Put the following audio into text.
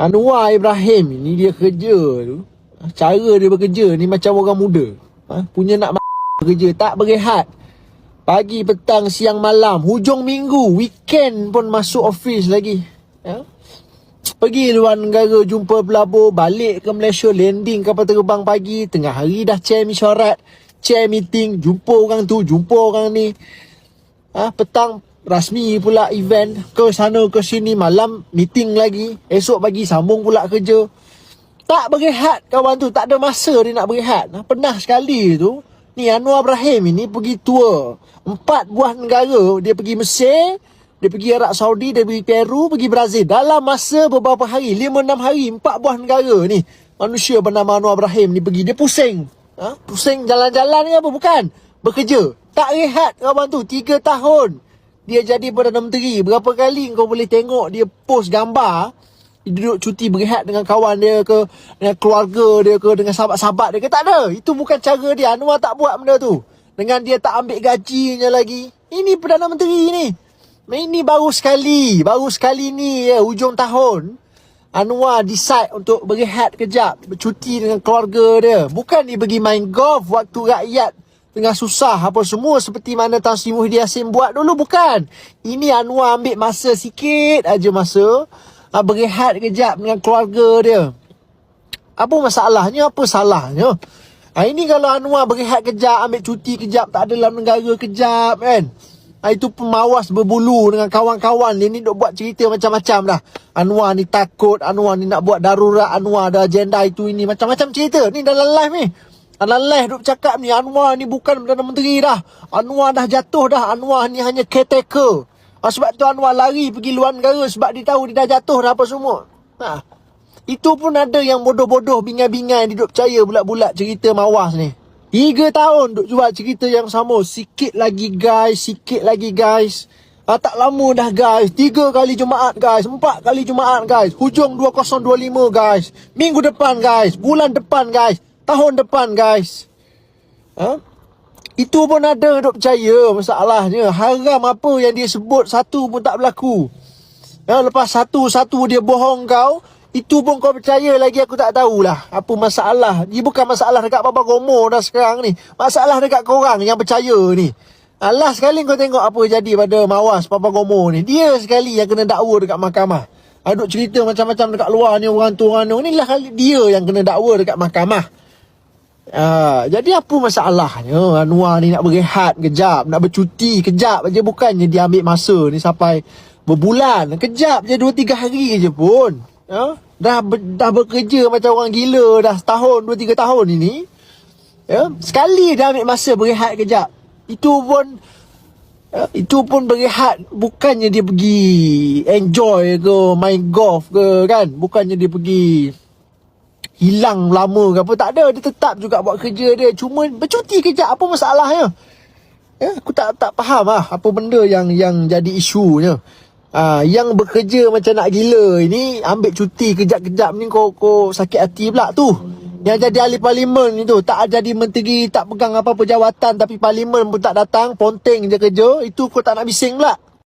Anwar Ibrahim ni dia kerja tu. Cara dia bekerja ni macam orang muda. Ha? Punya nak bekerja. Tak berehat. Pagi, petang, siang, malam. Hujung minggu. Weekend pun masuk office lagi. Ha? Pergi luar negara jumpa pelabur. Balik ke Malaysia. Landing kapal terbang pagi. Tengah hari dah chair mesyuarat. Chair meeting. Jumpa orang tu. Jumpa orang ni. Ha, petang rasmi pula event ke sana ke sini malam meeting lagi esok pagi sambung pula kerja. Tak berehat kawan tu tak ada masa dia nak berehat ha, pernah sekali tu ni Anwar Ibrahim ini pergi tour empat buah negara dia pergi Mesir dia pergi Arab Saudi dia pergi Peru pergi Brazil. Dalam masa beberapa hari lima enam hari empat buah negara ni manusia bernama Anwar Ibrahim ni pergi. Dia pusing. Ha? pusing jalan-jalan ni apa? Bukan. Bekerja. Tak rehat kawan tu tiga tahun dia jadi Perdana Menteri. Berapa kali kau boleh tengok Dia post gambar Dia duduk cuti berehat dengan kawan dia ke Dengan keluarga dia ke Dengan sahabat-sahabat dia ke? Tak ada. Itu bukan cara dia. Anwar tak buat benda tu. Dengan dia tak ambil gajinya lagi. Ini Perdana Menteri ni. Ini baru sekali. Baru sekali ni ya Hujung tahun Anwar decide untuk berehat kejap Bercuti dengan keluarga dia. Bukan dia pergi main golf Waktu rakyat tengah susah apa semua seperti mana Tan Sri Muhyiddin Yassin buat dulu bukan. Ini Anwar ambil masa sikit aja masa uh, berehat kejap dengan keluarga dia. Apa masalahnya? Apa salahnya? Ha, ini kalau Anwar berehat kejap, ambil cuti kejap, tak ada dalam negara kejap kan. Ha, itu pemawas berbulu dengan kawan-kawan dia ni duk buat cerita macam-macam dah. Anwar ni takut, Anwar ni nak buat darurat, Anwar ada agenda itu ini. Macam-macam cerita. Ni dalam live ni. Alaleh duk cakap ni Anwar ni bukan Perdana Menteri dah. Anwar dah jatuh dah. Anwar ni hanya caretaker. Ha, sebab tu Anwar lari pergi luar negara sebab dia tahu dia dah jatuh dah apa semua. Ha. Itu pun ada yang bodoh-bodoh bingai-bingai dia duk percaya bulat-bulat cerita mawas ni. Tiga tahun duk jual cerita yang sama. Sikit lagi guys, sikit lagi guys. Ha, tak lama dah guys. Tiga kali Jumaat guys. Empat kali Jumaat guys. Hujung 2025 guys. Minggu depan guys. Bulan depan guys tahun depan guys. Ha? Itu pun ada duk percaya masalahnya. Haram apa yang dia sebut satu pun tak berlaku. Ha? Lepas satu-satu dia bohong kau. Itu pun kau percaya lagi aku tak tahulah Apa masalah Ini bukan masalah dekat Papa Gomo dah sekarang ni Masalah dekat korang yang percaya ni Allah sekali kau tengok apa jadi pada Mawas Papa Gomo ni Dia sekali yang kena dakwa dekat mahkamah Aduk cerita macam-macam dekat luar ni orang tu orang ni Inilah dia yang kena dakwa dekat mahkamah Uh, jadi apa masalahnya? Anwar ni nak berehat kejap. Nak bercuti kejap je. Bukannya dia ambil masa ni sampai berbulan. Kejap je 2-3 hari je pun. Uh, dah, dah bekerja macam orang gila Dah setahun 2-3 tahun ini. Uh, Sekali dah ambil masa berehat kejap. Itu pun uh, Itu pun berehat Bukannya dia pergi enjoy ke Main golf ke kan? Bukannya dia pergi hilang lama ke apa tak ada. Dia tetap juga buat kerja dia. Cuma bercuti kejap apa masalahnya? Ya aku tak tak faham lah apa benda yang yang jadi isunya ah yang bekerja macam nak gila ini ambil cuti kejap-kejap ni kau kau sakit hati pula tu. Yang jadi ahli parlimen itu tak jadi menteri tak pegang apa-apa jawatan tapi parlimen pun tak datang ponteng je kerja itu kau tak nak bising pula